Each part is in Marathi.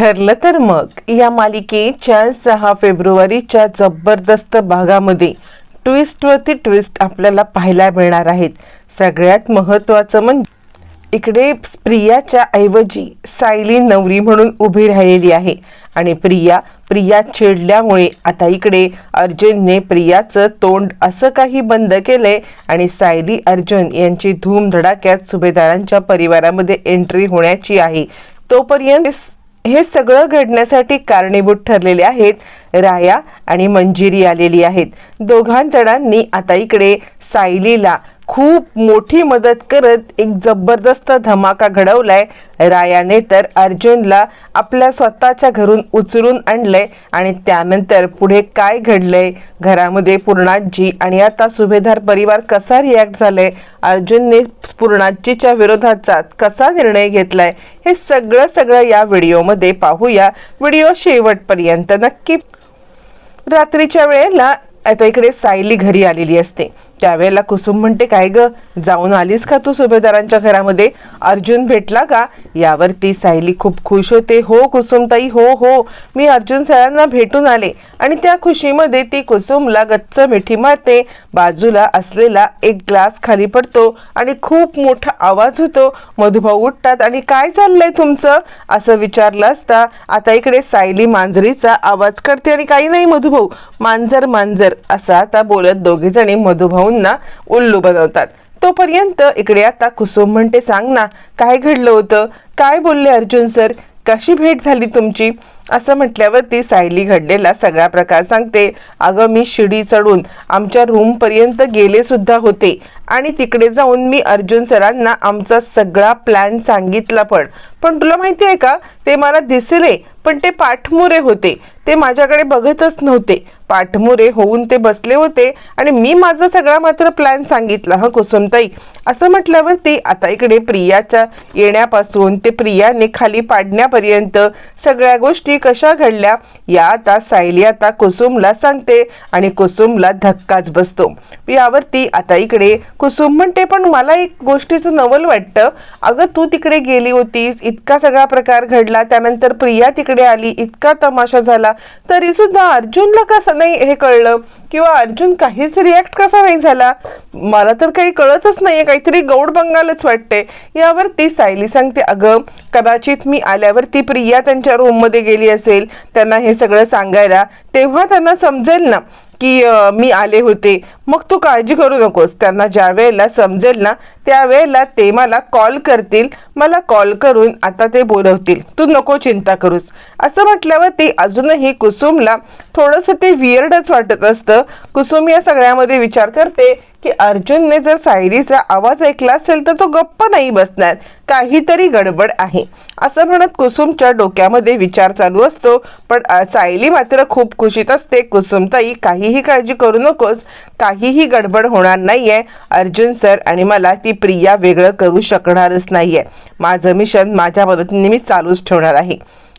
ठरलं तर मग. या मालिकेच्या सहा फेब्रुवारीच्या जबरदस्त भागामध्ये ट्विस्टवरती ट्विस्ट आपल्याला पाहायला मिळणार आहेत. सगळ्यात महत्त्वाचं म्हणजे इकडे प्रियाच्या ऐवजी सायली नवरी म्हणून उभी राहिलेली आहे. आणि प्रिया प्रिया चिडल्यामुळे आता इकडे अर्जुनने प्रियाचं तोंड असं काही बंद केलंय आणि सायली अर्जुन यांची धूमधडाक्यात सुभेदारांच्या परिवारामध्ये एंट्री होण्याची आहे. तोपर्यंत हे सगळं घडण्यासाठी कारणीभूत ठरलेले आहेत. राया आणि मंजिरी आलेली आहेत. दोघांजणांनी आता इकडे सायलीला खूप मोठी मदत करत एक जबरदस्त धमाका घडवलाय. रायाने तर अर्जुनला आपल्या स्वतःच्या घरून उचलून आणलंय आणि त्यानंतर पुढे काय घडलंय? घरामध्ये पूर्णाजी आणि आता सुभेदार परिवार कसा रिॲक्ट झालाय? अर्जुनने पूर्णाजीच्या विरोधाचा कसा निर्णय घेतलाय? हे सगळं सगळं या व्हिडिओमध्ये पाहूया. व्हिडिओ शेवटपर्यंत नक्की रात्रीच्या वेळेला आता इकडे सायली घरी आलेली असते. त्यावेळेला कुसुम म्हणते काय ग जाऊन आलीस का तू सुभेदारांच्या घरामध्ये? अर्जुन भेटला का? यावर ती सायली खूप खुश होते. हो कुसुमताई हो हो मी अर्जुन सरांना भेटून आले आणि त्या खुशीमध्ये ती कुसुमला गच्च मिठी मारते. बाजूला असलेला एक ग्लास खाली पडतो आणि खूप मोठा आवाज होतो. मधुभाऊ उठतात आणि काय चाललंय तुमचं? असं विचारलं असता आता इकडे सायली मांजरीचा आवाज करते आणि काही नाही मधुभाऊ मांजर मांजर असा आता बोलत दोघीजणी मधुभाऊ मधुभाऊंना उल्लू बनवतात. तोपर्यंत इकडे आता कुसुम म्हणते सांग ना काय घडलं होतं? काय बोलले अर्जुन सर? कशी भेट झाली तुमची? असं म्हटल्यावरती सायली घडलेला सगळा प्रकार सांगते. अगं मी शिडी चढून आमच्या रूमपर्यंत गेले सुद्धा होते आणि तिकडे जाऊन मी अर्जुन सरांना आमचा सगळा प्लॅन सांगितला पण. पण तुला माहिती आहे का? ते मला दिसले पण ते पाठमोरे होते. ते माझ्याकडे बघतच नव्हते. पाठमोरे होऊन ते बसले होते आणि मी माझा सगळा मात्र प्लॅन सांगितला हा कुसुमताई. असं म्हटल्यावर ते आता इकडे प्रियाच्या येण्यापासून ते प्रियाने खाली पाडण्यापर्यंत सगळ्या गोष्टी कशा घडल्या या आता सायली आता कुसुमला सांगते आणि कुसुमला धक्काच बसतो. यावरती आता इकडे कुसुम म्हणते पण मला एक गोष्टीचं नवल वाटतं. अगं तू तिकडे गेली होतीस इतका सगळा प्रकार घडला त्यानंतर प्रिया तिकडे आली इतका तमाशा झाला तरी सुद्धा अर्जुनला कसं नाही हे कळलं? किंवा अर्जुन काहीच रिॲक्ट कसा नाही झाला? मला तर काही कळतच नाहीये काहीतरी गौड बंगालच वाटते. यावर ती सायली सांगते अगं कदाचित मी आल्यावर ती प्रिया त्यांच्या रूममध्ये गेली असेल त्यांना हे सगळं सांगायला. तेव्हा त्यांना समजेल ना की मी आले होते. मग तू काळजी करू नकोस. त्यांना ज्या वेळेला समजेल ना त्यावेळेला ते मला कॉल करतील. मला कॉल करून आता ते बोलवतील. तू नको चिंता करूस. असं म्हटल्यावर ती अजूनही कुसुमला थोडंसं ते वियर्डच वाटत असतं. कुसुम या सगळ्यामध्ये विचार करते की अर्जुनने जर सायलीचा आवाज ऐकला असेल तर तो गप्प नाही बसणार. काहीतरी गडबड आहे. असं म्हणत कुसुमच्या डोक्यामध्ये विचार चालू असतो. पण सायली मात्र खूप खुशीत असते. कुसुमताई काहीही काळजी करू नकोस. काहीही गडबड होणार नाहीये. अर्जुन सर आणि मला ती प्रिया वेगळं करू शकणारच नाहीये. माझं मिशन माझ्या मदतीने मी चालूच ठेवणार आहे.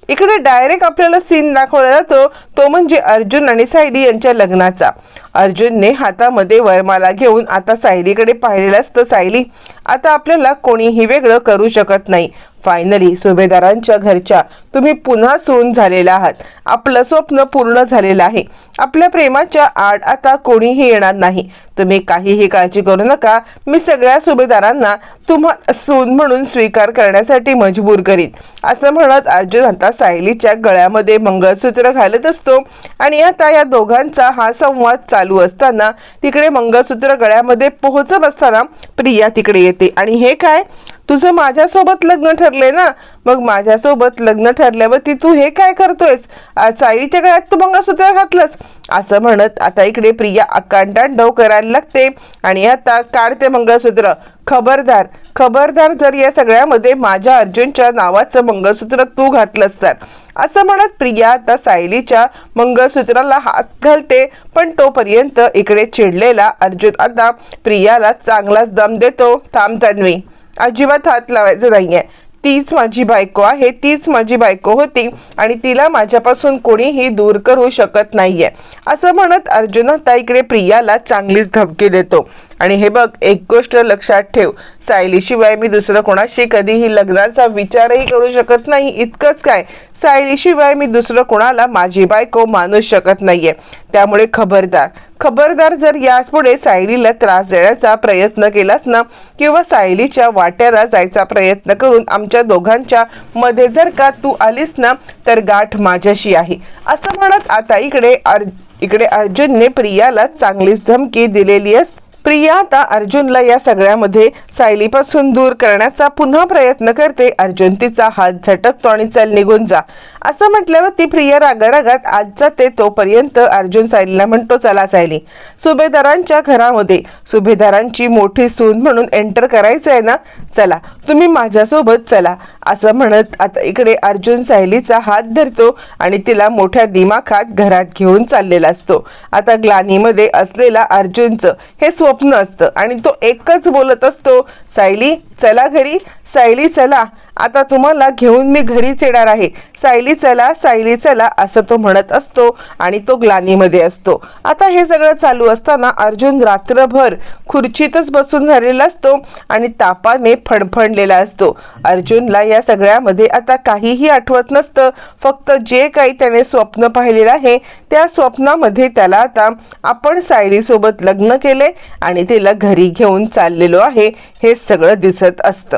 इकडे डायरेक्ट आपल्याला सीन दाखवला जातो तो म्हणजे अर्जुन आणि सायली यांच्या लग्नाचा. अर्जुनने हातामध्ये वरमाला घेऊन आता सायलीकडे पाहिलेलं असतं सायली. आता आपल्याला कोणीही वेगळं करू शकत नाही. फायनली सुभेदारांच्या घरच्या तुम्ही पुन्हा सून झालेला आहात. आपलं स्वप्न पूर्ण झालेलं आहे. आपल्या प्रेमाच्या आड आता कोणीही येणार नाही. तुम्ही काहीही काळजी करू नका. मी सगळ्या सुभेदारांना तुम्हाला सून म्हणून स्वीकार करण्यासाठी मजबूर करीन. असं म्हणत अर्जुन आता सायलीच्या गळ्यामध्ये मंगळसूत्र घालत असतो आणि आता या दोघांचा हा संवाद चालू असताना तिकडे मंगळसूत्र गळ्यामध्ये पोहोचत असताना प्रिया तिकडे येते. आणि हे काय? तुझं माझ्यासोबत लग्न ठरले ना? मग माझ्यासोबत लग्न ठरल्यावरती तू हे काय करतोयस? आज सायलीच्या गळ्यात तू मंगळसूत्र घातलंस. असं म्हणत आता इकडे प्रिया अकांडांडव करायला लागते आणि आता काढते मंगळसूत्र. खबरदार खबरदार जर या सगळ्यामध्ये माझ्या अर्जुनच्या नावाचं मंगळसूत्र तू घातलंस तर. असं म्हणत प्रिया आता सायलीच्या मंगळसूत्राला हात घालते पण तोपर्यंत इकडे चिडलेला अर्जुन आता प्रियाला चांगलाच दम देतो. थांब तन्वी. अजिबात हात लावायचं नाहीये. तीच माझी बायको आहे तीच माझी बायको होती आणि तिला माझ्यापासून कोणीही दूर करू शकत नाहीये. असं म्हणत अर्जुन आता इकडे प्रियाला चांगलीच धमकी देतो. आणि हे बघ एक गोष्ट लक्षात ठेव. सायलीशिवाय मी दुसरं कोणाशी कधीही लग्नाचा विचारही करू शकत नाही. इतकंच काय? सायलीशिवाय मी दुसरं कोणाला माझी बायको मानू शकत नाहीये. त्यामुळे खबरदार. खबरदार जर यापुढे सायलीला त्रास देण्याचा प्रयत्न केलास ना किंवा सायलीच्या वाट्याला जायचा प्रयत्न करून आमच्या दोघांच्या मध्ये जर का तू आलीस ना तर गाठ माझ्याशी आहे. असं म्हणत आता इकडे अर इकडे अर्जुनने प्रियाला चांगलीच धमकी दिलेली असते. प्रिया आता अर्जुनला या सगळ्यामध्ये सायलीपासून दूर करण्याचा पुन्हा प्रयत्न करते. अर्जुन तिचा हात झटकतो आणि चल निघून जा. असं म्हटल्यावर ती प्रिया रागारागात आज जाते तोपर्यंत अर्जुन सायलीला म्हणतो चला सायली सुभेदारांच्या घरामध्ये सुभेदारांची मोठी सून म्हणून एंटर करायचं आहे ना चला तुम्ही माझ्यासोबत चला. असं म्हणत आता इकडे अर्जुन सायलीचा हात धरतो आणि तिला मोठ्या दिमाखात घरात घेऊन चाललेला असतो. आता ग्लानीमध्ये असलेला अर्जुनचं हे स्वप्न असतं आणि तो एकच बोलत असतो सायली चला घरी सायली चला. आता तुम्हाला घेऊन मी घरीच येणार आहे. सायली चला सायली चला असं तो म्हणत असतो आणि तो ग्लानीमध्ये असतो. आता हे सगळं चालू असताना अर्जुन रात्रभर खुर्चीतच बसून झालेला असतो आणि तापाने फणफणलेला असतो. अर्जुनला या सगळ्यामध्ये आता काहीही आठवत नसतं. फक्त जे काही त्याने स्वप्न पाहिलेलं आहे त्या स्वप्नामध्ये त्याला आता आपण सायलीसोबत लग्न केले आणि तिला घरी घेऊन चाललेलो आहे हे सगळं दिसत असतं.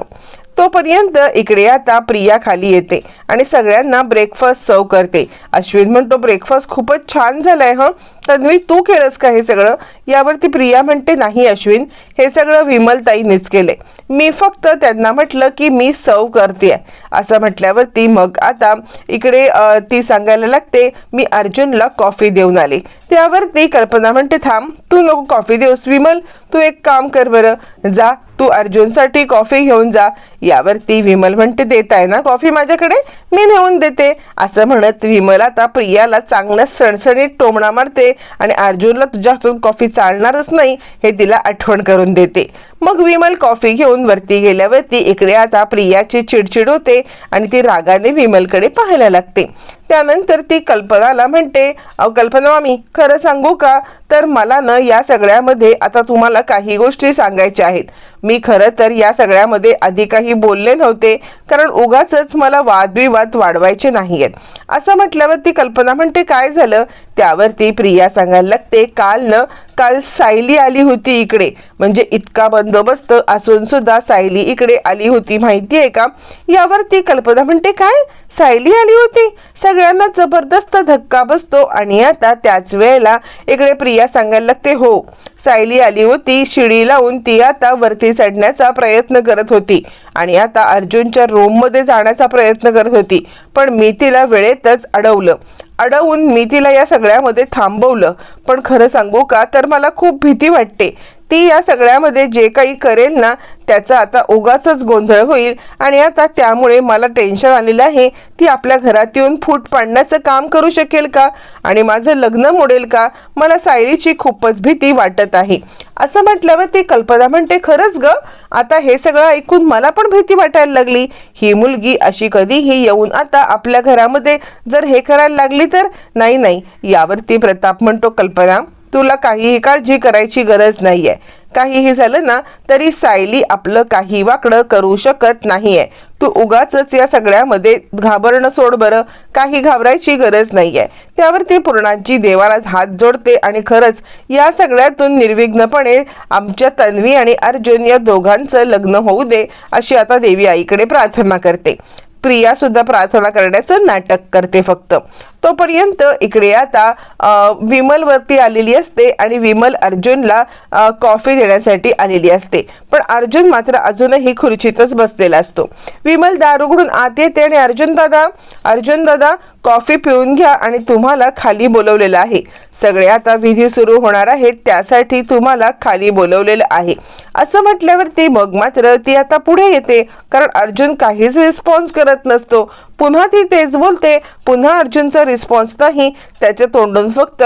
तोपर्यंत इकडे आता प्रिया खाली येते आणि सगळ्यांना ब्रेकफास्ट सर्व करते. अश्विन म्हणतो ब्रेकफास्ट खूपच छान झालाय हं? तन्वी तू केलंस का हे सगळं? यावरती प्रिया म्हणते नाही अश्विन हे सगळं विमलताईनेच केले. मी फक्त त्यांना म्हटलं की मी सर्व करते असं म्हटल्यावरती मग आता इकडे ती सांगायला लागते मी अर्जुनला कॉफी देऊन आली. त्यावर ती कल्पना म्हणते थांब तू नको कॉफी देऊस विमल तू एक काम कर बरं. जा तू अर्जुनसाठी कॉफी घेऊन जा. यावरती विमल म्हणते देत आहे ना कॉफी माझ्याकडे? मी नेऊन देते. असं म्हणत विमल आता प्रियाला चांगलं सणसणीत टोमणा मारते आणि अर्जुनला तुझ्या हातून कॉफी चालणारच नाही हे तिला आठवण करून देते. मग विमल कॉफी घेऊन वरती गेल्यावरती इकडे आता प्रियाची चिडचिड होते आणि ती रागाने विमलकडे पाहायला लागते. त्यानंतर ती कल्पनाला म्हणते अव कल्पना मामी खरं सांगू का? तर मला ना या सगळ्यामध्ये आता तुम्हाला काही गोष्टी सांगायच्या आहेत. मी खरं तर या सगळ्यामध्ये आधी काही बोलले नव्हते कारण उगाच मला वादविवाद वाढवायचे नाही आहेत असं म्हटल्यावर ती कल्पना म्हणते काय झालं? त्यावरती प्रिया सांगायला लागते काल न काल सायली आली होती इकडे. म्हणजे इतका बंदोबस्त असून सुद्धा सायली इकडे आली होती माहिती आहे का? यावर ती कल्पना म्हणते काय? सायली आली होती? सगळ्यांना जबरदस्त धक्का बसतो आणि आता त्याच वेळेला इकडे प्रिया सांगायला लागते हो. सायली आली होती शिडी लावून ती आता वरती चढण्याचा प्रयत्न करत होती आणि आता अर्जुनच्या रूममध्ये जाण्याचा प्रयत्न करत होती. पण मी तिला वेळेतच अडवलं. अडवून मी तिला या सगळ्यामध्ये थांबवलं. पण खरं सांगू का तर मला खूप भीती वाटते. ती या सगळ्यामध्ये जे काही करेल ना त्याचा आता उगाचच गोंधळ होईल. आणि आता त्यामुळे मला टेन्शन आलेलं आहे ती आपल्या घरात येऊन फूट पाडण्याचं काम करू शकेल का? आणि माझं लग्न मोडेल का? मला सायलीची खूपच भीती वाटत आहे. असं म्हटल्यावर ती कल्पना म्हणते खरंच ग आता हे सगळं ऐकून मला पण भीती वाटायला लागली. ही मुलगी अशी कधीही येऊन आता आपल्या घरामध्ये जर हे करायला लागली तर नाही नाही यावरती प्रताप म्हणतो कल्पना. तुला काहीही काळजी करायची गरज नाही आहे काहीही झालं ना तरी सायली आपलं काही वाकडं करू शकत नाही आहे तू उगाच या सगळ्यामध्ये घाबरणं सोड बरं. काही घाबरायची गरज नाही आहे त्यावरती पूर्णाजी देवाला हात जोडते आणि खरंच या सगळ्यातून निर्विघ्नपणे आमच्या तन्वी आणि अर्जुन या दोघांचं लग्न होऊ दे अशी आता देवी आईकडे प्रार्थना करते. प्रिया सुद्धा प्रार्थना करण्याचं नाटक करते फक्त. तोपर्यंत इकडे आता विमलवरती आलेली असते आणि विमल अर्जुनला कॉफी देण्यासाठी आलेली असते. पण अर्जुन मात्र अजूनही खुर्चीतच बसलेला असतो. विमल दार उघडून आत येते आणि अर्जुन दादा अर्जुन दादा कॉफी पिऊन घ्या आणि तुम्हाला खाली बोलवलेलं आहे. सगळे आता विधी सुरू होणार आहेत त्यासाठी तुम्हाला खाली बोलवलेलं आहे. असं म्हटल्यावरती मग मात्र ती आता पुढे येते कारण अर्जुन काहीच रिस्पॉन्स करत नसतो. पुन्हा ती तेच बोलते पुन्हा अर्जुनचा रिस्पॉन्स नाही त्याच्या तोंडून फक्त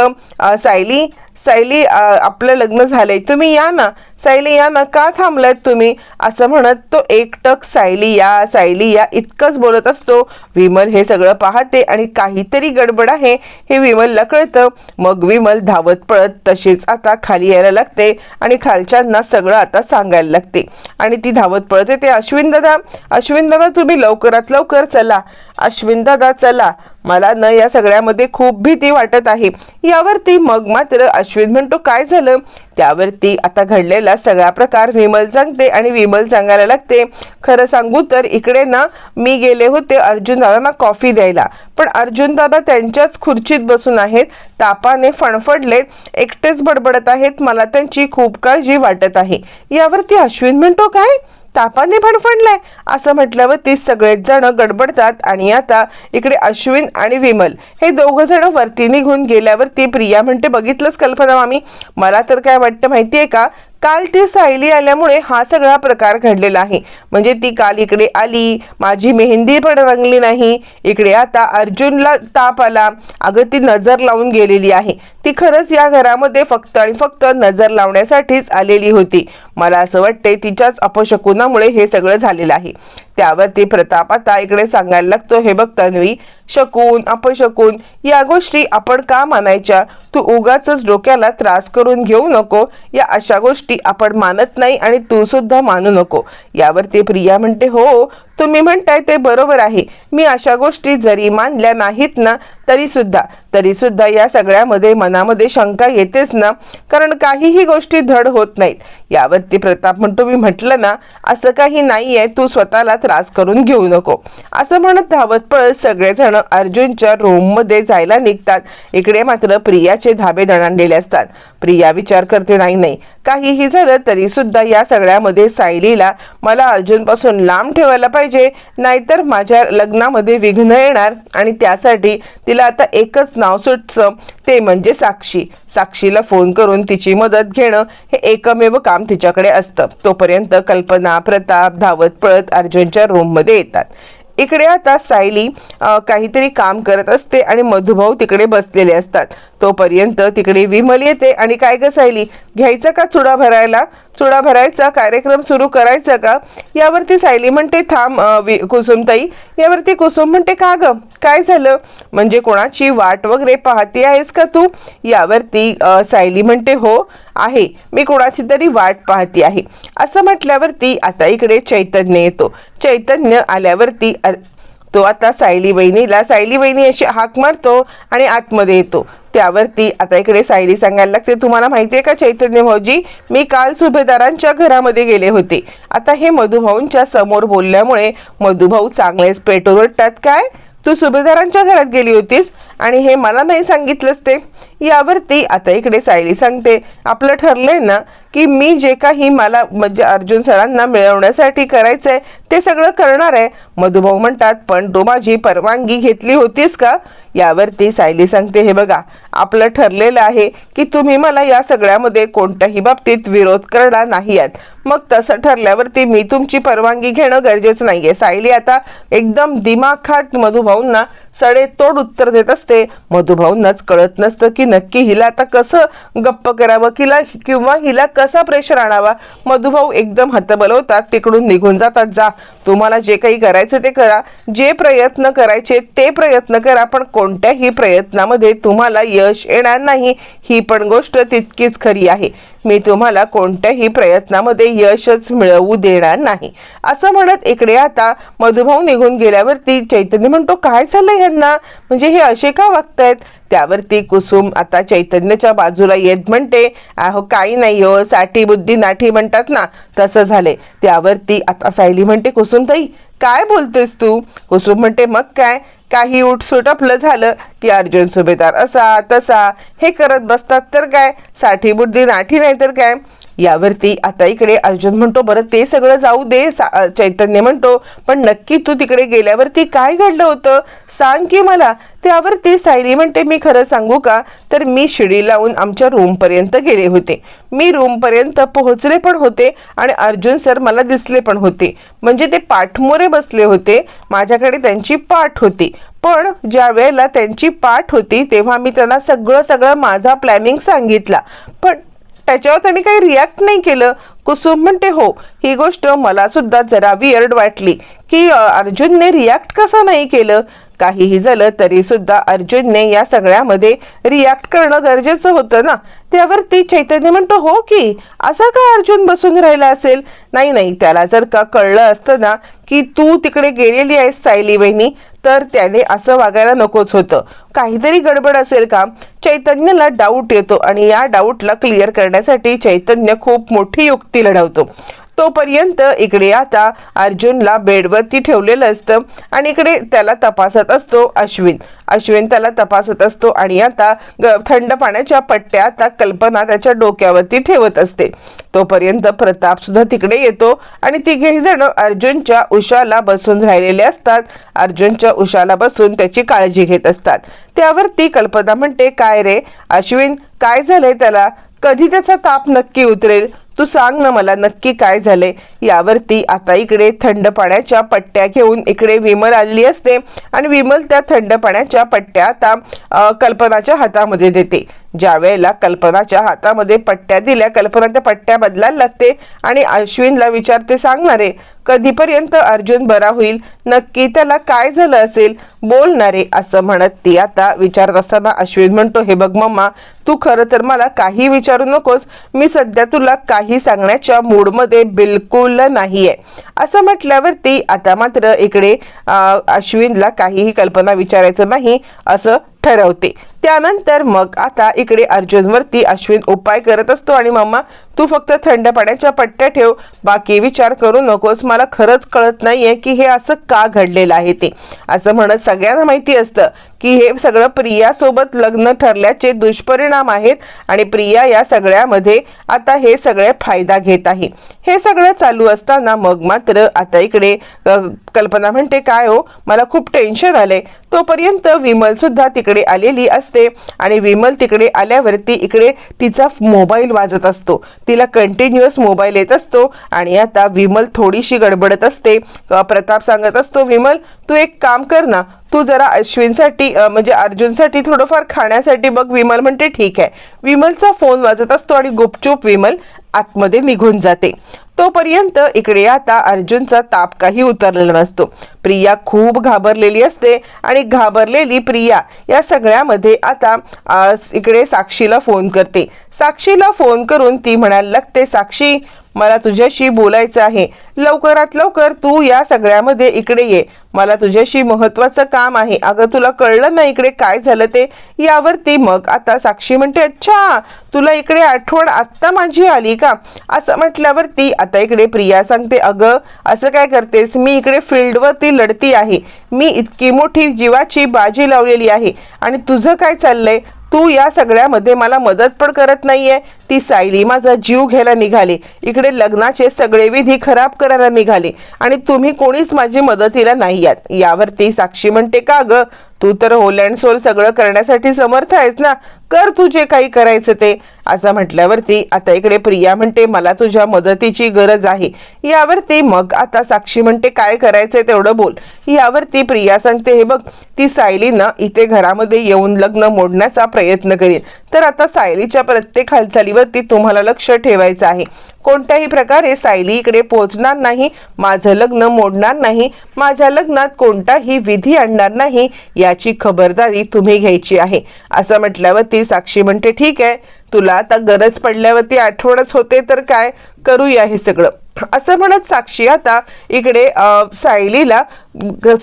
सायली सायली आपलं लग्न झालंय तुम्ही या ना. सायली या ना का थांबलात तुम्ही? असं म्हणत तो एकटक सायली या सायली या इतकंच बोलत असतो विमल हे सगळं पाहते आणि काहीतरी गडबड आहे हे विमलला कळतं. मग विमल धावत पळत तशीच आता खाली यायला लागते आणि खालच्यांना सगळं आता सांगायला लागते. आणि ती धावत पळत येते अश्विन दादा अश्विन दादा तुम्ही लवकरात लवकर चला. अश्विन दादा चला. मला न या सगळ्यामध्ये खूप भीती वाटत आहे. यावरती मग मात्र अश्विन म्हणतो काय झालं? त्यावरती आता घडलेला सगळा प्रकार विमल सांगते आणि विमल सांगायला लागते खरं सांगू तर इकडे ना मी गेले होते अर्जुन दादांना कॉफी द्यायला. पण अर्जुन दादा त्यांच्याच खुर्चीत बसून आहेत तापाने फणफडले एकटेच बडबडत आहेत मला त्यांची खूप काळजी वाटत आहे. यावरती अश्विन म्हणतो काय? तापाने फणफणलाय. असं म्हटल्यावर ती सगळेच जण गडबडतात आणि आता इकडे अश्विन आणि विमल हे दोघं जण वरती निघून गेल्यावर ती प्रिया म्हणते बघितलंच कल्पना मामी? मला तर काय वाटतं माहितीये का? काल ती सायली आल्यामुळे हा सगळा प्रकार घडलेला आहे. म्हणजे ती काल इकडे आली माझी मेहंदी पण रंगली नाही. इकडे आता अर्जुनला ताप आला. अगं ती नजर लावून गेलेली आहे. ती खरंच या घरामध्ये फक्त आणि फक्त नजर लावण्यासाठीच आलेली होती. मला असं वाटते तिच्याच अपशकुनामुळे हे सगळं झालेलं आहे. त्यावरती प्रताप आता इकडे सांगायला लागतो. हे बघ तन्वी शकून अपशकून या गोष्टी आपण का मानायच्या? तू उगाच डोक्याला त्रास करून घेऊ नको. या अशा गोष्टी आपण मानत नाही आणि तू सुद्धा मानू नको. यावरती प्रिया म्हणते हो तुम्ही म्हणताय ते बरोबर आहे. मी अशा गोष्टी जरी मानल्या नाहीत ना तरी सुद्धा तरी सुद्धा या सगळ्यामध्ये मनामध्ये शंका येतेच ना कारण काहीही गोष्टी धड होत नाहीत. यावरती प्रताप म्हणतो मी म्हटलं ना असं काही नाहीये तू स्वतःला त्रास करून घेऊ नको. असं म्हणत धावत पळत सगळेजण अर्जुनच्या रूममध्ये जायला निघतात. इकडे मात्र प्रियाचे धाबे दणाणलेले असतात. प्रिया विचार करते नाही नाही काहीही झालं तरी सुद्धा या सगळ्यामध्ये सायलीला मला अर्जुनपासून लांब ठेवायला पाहिजे. नाहीतर माझ्या लग्नामध्ये विघ्न येणार आणि त्यासाठी तिला आता एकच नाव सुटचं ते म्हणजे साक्षी. साक्षीला फोन करून तिची मदत घेणं हे एकमेव काम तिच्याकडे असतं. तोपर्यंत कल्पना प्रताप धावत पळत अर्जुनच्या रूममध्ये येतात. इकडे आता सायली काहीतरी काम करत असते आणि मधुभाऊ तिकडे बसलेले असतात. तोपर्यंत तिकडे विमल येते आणि काय ग सायली घ्यायचं का चुडा भरायला? चुडा भरायचा? कार्यक्रम सुरू करायचा का? यावरती सायली म्हणते थांब वि- कुसुमताई यावरती कुसुम म्हणते का ग? काय झालं? म्हणजे कोणाची वाट वगैरे पाहते आहेस का तू? यावरती सायली म्हणते हो आहे. मी कोणाची तरी वाट पाहती आहे. असं म्हटल्यावरती आता इकडे चैतन्य येतो. चैतन्य आल्यावरती तो आता सायली वहिनीला सायली वहिनी अशी हाक मारतो आणि आतमध्ये येतो. त्यावरती आता इकडे सायली सांगायला लागते. तुम्हाला माहिती आहे का चैतन्य भाऊजी? मी काल सुभेदारांच्या घरामध्ये गेले होते. आता हे मधुभाऊंच्या समोर बोलल्यामुळे मधुभाऊ चांगलेच पेट काय? तू सुभेदारांच्या घरात गेली होतीस? आणि हे मला नाही सांगितलंच ते. यावरती आता इकडे सायली सांगते. आपलं ठरलंय ना की मी जे काही मला म्हणजे अर्जुन सरांना मिळवण्यासाठी करायचंय ते सगळं करणार आहे. मधुभाऊ म्हणतात पण तू माझी परवानगी घेतली होतीस का? यावरती सायली सांगते हे बघा आपलं ठरलेलं आहे की तुम्ही मला या सगळ्यामध्ये कोणत्याही बाबतीत विरोध करणार नाही आहेत. मग तसं ठरल्यावरती मी तुमची परवानगी घेणं गरजेचं नाही आहे सायली आता एकदम दिमाखात मधुभाऊंना सडेतोड उत्तर देत असते. मधुभाऊंनाच कळत नसतं की नक्की हिला आता कसं गप्प करावं किला किंवा हिला कसा प्रेशर आणावा. मधुभाऊ एकदम हतबल होतात तिकडून निघून जातात जा तुम्हाला जे काही करायचं ते करा. जे प्रयत्न करायचे ते प्रयत्न करा पण कोणत्याही प्रयत्नामध्ये तुम्हाला यश येणार नाही. ही पण गोष्ट तितकीच खरी आहे. मी तुम्हाला कोणत्याही प्रयत्नामध्ये यशच मिळवू देणार नाही. असं म्हणत इकडे आता मधुभाऊ निघून गेल्यावरती चैतन्य म्हणतो काय झालं यांना म्हणजे हे असे का वागतायत? त्यावरती कुसुम आता चैतन्याच्या बाजूला येत म्हणते अहो काही नाही हो साठी बुद्धी नाठी म्हणतात ना तसं झाले त्यावरती आता सायली म्हणते कुसुमताई काय बोलतेस तू? कुसुम म्हणते मग काय? काही उठसूट आपलं झालं की अर्जुन सुभेदार असा तसा. हे करत बसतात तर काय? साठी बुद्धी नाठी नाही तर काय? यावरती आता इकडे अर्जुन म्हणतो बरं ते सगळं जाऊ दे सा- चैतन्य म्हणतो पण नक्की तू तिकडे गेल्यावरती काय घडलं होतं? सांग की मला. त्यावरती सायली म्हणते मी खरं सांगू का? तर मी शिडी लावून आमच्या रूमपर्यंत गेले होते. मी रूमपर्यंत पोहोचले पण होते आणि अर्जुन सर मला दिसले पण होते. म्हणजे ते पाठमोरे बसले होते. माझ्याकडे त्यांची पाठ होती. पण ज्या वेळेला त्यांची पाठ होती तेव्हा मी त्यांना सगळं सगळं माझा प्लॅनिंग सांगितला. पण त्याच्यावर त्यांनी काही रिॲक्ट नाही केलं. कुसुम म्हणते हो ही गोष्ट मला सुद्धा जरा वियर्ड वाटली की अर्जुनने रिॲक्ट कसं नाही केलं? काहीही झालं तरी सुद्धा अर्जुनने या सगळ्यामध्ये रिॲक्ट करणं गरजेचं होतं ना? त्यावरती चैतन्य म्हणतो हो की असा का अर्जुन बसून राहिला असेल? नाही नाही त्याला जर का कळलं असतं ना की तू तिकडे गेलेली आहेस सायली बहिणी तर त्याने असं वागायला नकोच होतं. काहीतरी गडबड असेल का? चैतन्याला डाऊट येतो आणि या डाऊटला क्लिअर करण्यासाठी चैतन्य खूप मोठी युक्ती लढवतो. तोपर्यंत इकडे आता अर्जुनला बेडवरती ठेवलेलं असतं आणि इकडे त्याला तपासत असतो अश्विन. अश्विन त्याला तपासत असतो आणि आता ग- थंड पाण्याच्या पट्ट्या आता कल्पना त्याच्या डोक्यावरती ठेवत असते. तोपर्यंत प्रताप सुद्धा तिकडे येतो आणि तिघेही जण अर्जुनच्या उशाला बसून राहिलेले असतात. अर्जुनच्या उशाला बसून त्याची काळजी घेत असतात. त्यावरती कल्पना म्हणते काय रे? अश्विन काय झालंय त्याला? कधी त्याचा ताप नक्की उतरेल? तू सांग ना मला नक्की काय झाले यावरती आता इकडे थंड पाण्याच्या पट्ट्या घेऊन इकडे विमल आलेली असते. आणि विमल त्या थंड पाण्याच्या पट्ट्या आता कल्पनाच्या हातामध्ये देते. ज्या वेळेला कल्पनाच्या हातामध्ये पट्ट्या दिल्या कल्पना त्या पट्ट्या बदलायला लागते. आणि अश्विनला विचारते सांगणारे कधीपर्यंत अर्जुन बरा होईल? नक्की त्याला काय झालं असेल? बोलणारे असं म्हणत ती आता विचारत असताना अश्विन म्हणतो हे बघ मम्मा तू खरं तर मला काही विचारू नकोस. मी सध्या तुला काही सांगण्याच्या मूडमध्ये बिलकुल नाहीये. असं म्हटल्यावरती आता मात्र इकडे अश्विनला काहीही कल्पना विचारायचं नाही असं ठरवते. त्यानंतर मग आता इकडे अर्जुनवरती अश्विन उपाय करत असतो आणि मम्मा तू फक्त थंड पाण्याच्या पट्ट्या ठेव. बाकी विचार करू नकोस. मला खरंच कळत नाहीये की हे असं का घडलेलं आहे ते. असं म्हणत सगळ्यांना माहिती असतं. की हे सगळं प्रियासोबत लग्न ठरल्याचे दुष्परिणाम आहेत आणि प्रिया या सगळ्यामध्ये आता हे सगळे फायदा घेत आहे. हे सगळं चालू असताना मग मात्र आता इकडे कल्पना म्हणते काय हो? मला खूप टेन्शन आलंय. तोपर्यंत विमल सुद्धा तिकडे आलेली असते आणि विमल तिकडे आल्यावरती इकडे तिचा मोबाईल वाजत असतो. तिला कंटिन्युअस मोबाईल येत असतो आणि आता विमल थोडीशी गडबडत असते. प्रताप सांगत असतो विमल तू एक काम कर ना. तू जरा अश्विनसाठी म्हणजे अर्जुनसाठी थोडंफार खाण्यासाठी बघ विमल म्हणते ठीक आहे. विमलचा फोन वाजत असतो आणि गुपचूप विमल आतमध्ये निघून जाते. तोपर्यंत इकडे आता अर्जुनचा ताप काही उतरलेला नसतो. प्रिया खूप घाबरलेली असते आणि घाबरलेली प्रिया या सगळ्यामध्ये आता इकडे साक्षीला फोन करते. साक्षीला फोन करून ती म्हणायला लागते साक्षी मला तुझ्याशी बोलायचं आहे. लवकरात लवकर तू या सगळ्यामध्ये इकडे ये. मला तुझ्याशी महत्वाचं काम आहे. अगं तुला कळलं ना इकडे काय झालं ते? यावरती मग आता साक्षी म्हणते अच्छा तुला इकडे आठवण आत्ता माझी आली का? असं म्हटल्यावरती आता इकडे प्रिया सांगते अगं असं काय करतेस? मी इकडे फील्डवरती लढती आहे. मी इतकी मोठी जीवाची बाजी लावलेली आहे. आणि तुझं काय चाललंय? तू या सगळ्यामध्ये मला मदत पण करत नाहीये. ती सायली माझा जीव घ्यायला निघाली. इकडे लग्नाचे सगळे विधी खराब करायला निघाले. आणि तुम्ही कोणीच माझी मदतीला नाही आहात. यावरती साक्षी म्हणते का ग? तू तर होल अँड सोल सगळं करण्यासाठी समर्थ आहेस ना? कर तू जे काही करायचं ते. असं म्हटल्यावरती आता इकडे प्रिया म्हणते मला तुझ्या मदतीची गरज आहे. यावरती मग आता साक्षी म्हणते काय करायचंय तेवढं बोल. यावरती प्रिया सांगते हे बघ ती सायलीनं इथे घरामध्ये येऊन लग्न मोडण्याचा प्रयत्न करेल तर आता सायलीच्या प्रत्येक हालचालीवरती तुम्हाला लक्ष ठेवायचं आहे. कोणत्याही प्रकारे सायली इकडे पोहोचणार नाही माझं लग्न मोडणार नाही माझ्या लग्नात कोणताही विधी आणणार नाही याची खबरदारी तुम्ही घ्यायची आहे. असं म्हटल्यावरती साक्षी म्हणते ठीक आहे तुला आता गरज पडल्यावरती आठवणच होते तर काय? करूया हे सगळं. असं म्हणत साक्षी आता इकडे सायलीला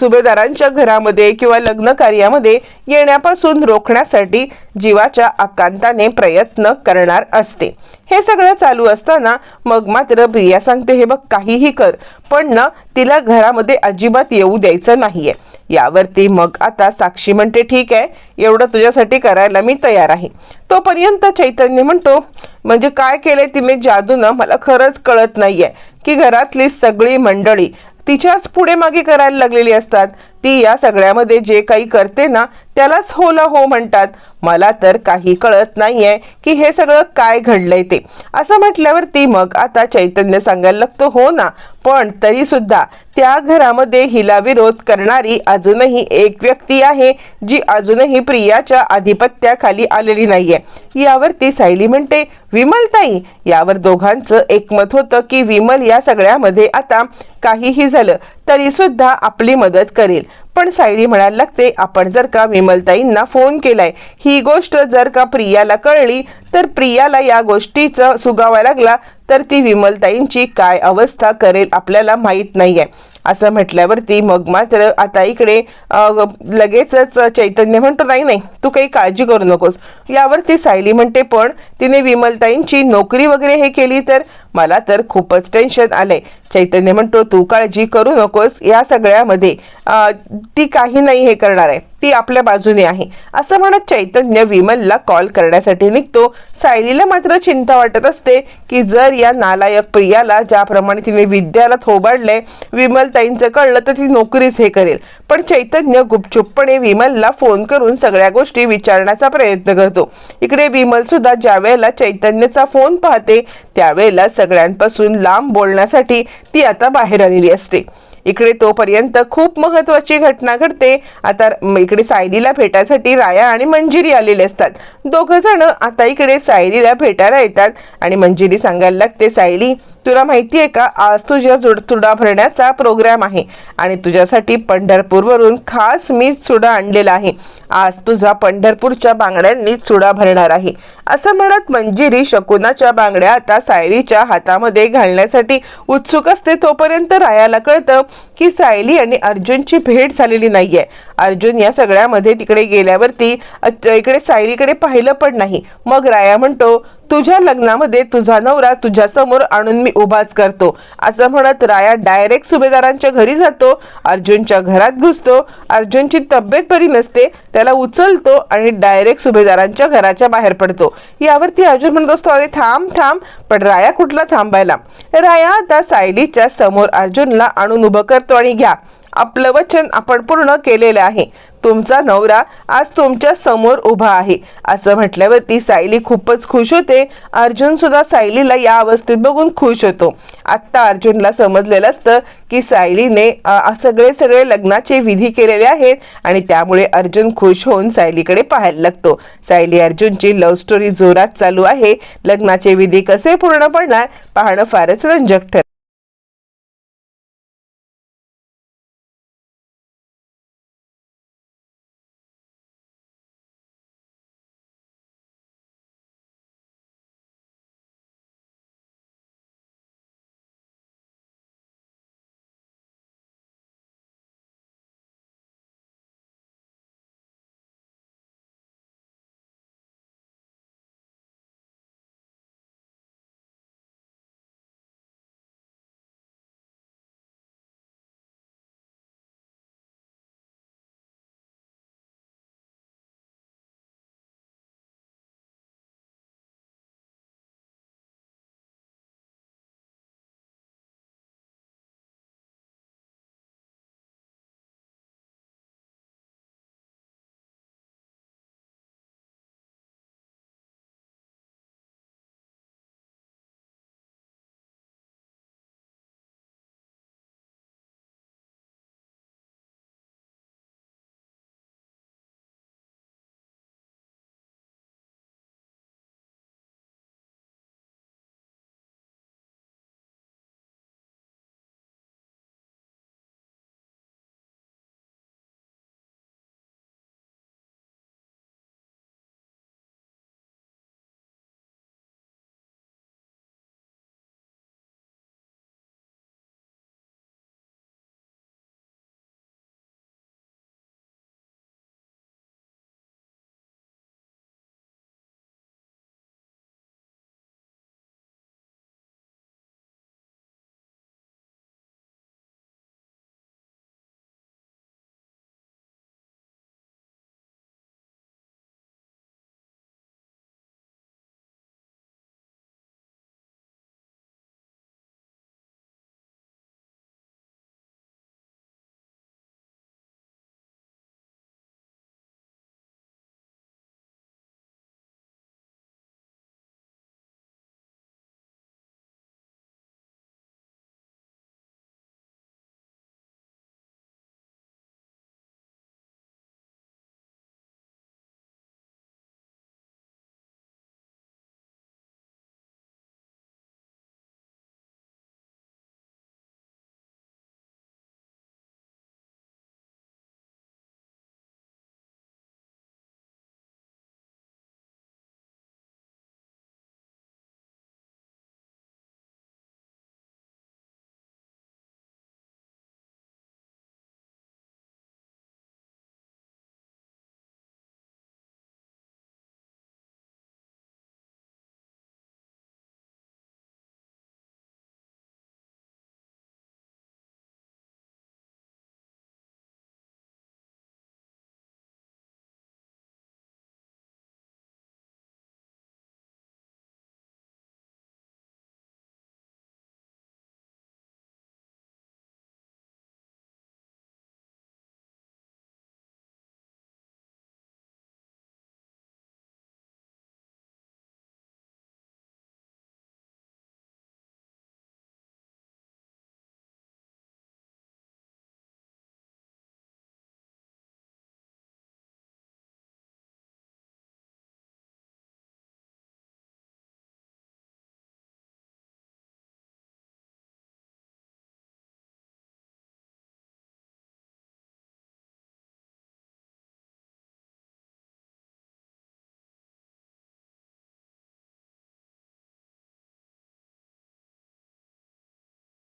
सुभेदारांच्या घरामध्ये किंवा लग्न कार्यामध्ये येण्यापासून रोखण्यासाठी जीवाच्या आकांताने प्रयत्न करणार असते. हे सगळं चालू असताना मग मात्र प्रिया सांगते हे बघ काहीही कर पण ना तिला घरामध्ये अजिबात येऊ द्यायचं नाहीये. यावरती मग आता साक्षी म्हणते ठीक आहे एवढं तुझ्यासाठी करायला मी तयार आहे. तोपर्यंत चैतन्य म्हणतो म्हणजे काय केलंय तिने जादूनं? मला खरंच कळत नाहीये की घरातली सगळी मंडळी तिच्याच पुढे मागे करायला लागलेली असतात. ती या सगळ्यामध्ये जे काही करते ना त्यालाच होला हो म्हणतात. मला तर काही कळत नाहीये की हे सगळं काय घडलंय ते. असं म्हटल्यावर ती मग आता चैतन्य सांगायला लागतो हो ना पण तरी सुद्धा त्या घरामध्ये हिला विरोध करणारी अजूनही एक व्यक्ती आहे जी अजूनही प्रियाच्या आधिपत्याखाली आलेली नाहीये. यावरती सायली म्हणते विमलताई यावर दोघांचं एकमत होतं की विमल या सगळ्यामध्ये आता काहीही झालं तरी सुद्धा आपली मदत करेल. पण सायली म्हणायला लागते आपण जर का विमलताईंना फोन केलाय ही गोष्ट जर का प्रियाला कळली तर प्रियाला या गोष्टीचं सुगावा लागला तर ती विमलताईंची काय अवस्था करेल आपल्याला माहीत नाही आहे असं म्हटल्यावरती मग मात्र आता इकडे लगेचच चैतन्य म्हणतो नाही नाही तू काही काळजी करू नकोस. यावरती सायली म्हणते पण तिने विमलताईंची नोकरी वगैरे हे केली तर मला तर खूपच टेन्शन आलंय. चैतन्य म्हणतो तू काळजी करू नकोस या सगळ्यामध्ये ती काही नाही हे करणार आहे. ती आपल्या बाजूने आहे. असं म्हणत चैतन्य विमलला कॉल करण्यासाठी निघतो. सायलीला मात्र चिंता वाटत असते की जर या नालायक प्रियाला ज्याप्रमाणे तिने विद्याला थोबाडलंय विमलताईंचं कळलं तर ती नोकरीच हे करेल. पण चैतन्य गुपचुपपणे विमलला फोन करून सगळ्या गोष्टी विचारण्याचा प्रयत्न करतो. इकडे विमल सुद्धा ज्या वेळेला चैतन्यचा फोन पाहते त्यावेळेला सगळ्यांपासून लांब बोलण्यासाठी ती आता बाहेर आलेली असते. इकडे तोपर्यंत खूप महत्वाची घटना घडते. आता इकडे सायलीला भेटायसाठी राया आणि मंजिरी आलेले असतात. दोघं जण आता इकडे सायलीला भेटायला येतात आणि मंजिरी सांगायला लागते सायली तुला माहिती आहे का? आज तुझ्या जुड चुडा भरण्याचा प्रोग्राम आहे. आणि तुझ्यासाठी पंढरपूरवरून खास मी चुडा आणलेला आहे. आज तुझा पंढरपूरच्या बांगड्यांनी चुडा भरणार आहे. असं म्हणत मंजिरी शकुनाच्या बांगड्या आता सायलीच्या हातामध्ये घालण्यासाठी उत्सुक असते तोपर्यंत रायाला कळतं की सायली आणि अर्जुनची भेट झालेली नाहीये. अर्जुन या सगळ्यामध्ये तिकडे गेल्यावरती इकडे सायलीकडे पाहिलं पण नाही. मग राया म्हणतो तुझ्या लग्नामध्ये तुझा नवरा तुझ्या समोर आणून मी उभाच करतो. असं म्हणत राया डायरेक्ट सुभेदारांच्या घरी जातो अर्जुनच्या घरात घुसतो अर्जुनची तब्येत बरी नसते त्याला उचलतो आणि डायरेक्ट सुभेदारांच्या घराच्या बाहेर पडतो. यावरती अर्जुन म्हणत असतो अरे थांब थांब. पण राया कुठला थांबायला? राया आता सायलीच्या समोर अर्जुनला आणून उभं करतो आणि घ्या. आपलं वचन आपण पूर्ण केलेलं आहे. तुमचा नवरा आज तुमच्यासमोर उभा आहे. असं म्हटल्यावरती सायली खूपच खुश होते. अर्जुन सुद्धा सायलीला या अवस्थेत बघून खुश होतो. आत्ता अर्जुनला समजलेलं असतं की सायलीने सगळे सगळे लग्नाचे विधी केलेले आहेत आणि त्यामुळे अर्जुन खुश होऊन सायलीकडे पाहायला लागतो. सायली अर्जुनची लव्ह स्टोरी जोरात चालू आहे. लग्नाचे विधी कसे पूर्ण पडणार पाहणं फारच रंजक ठरतं.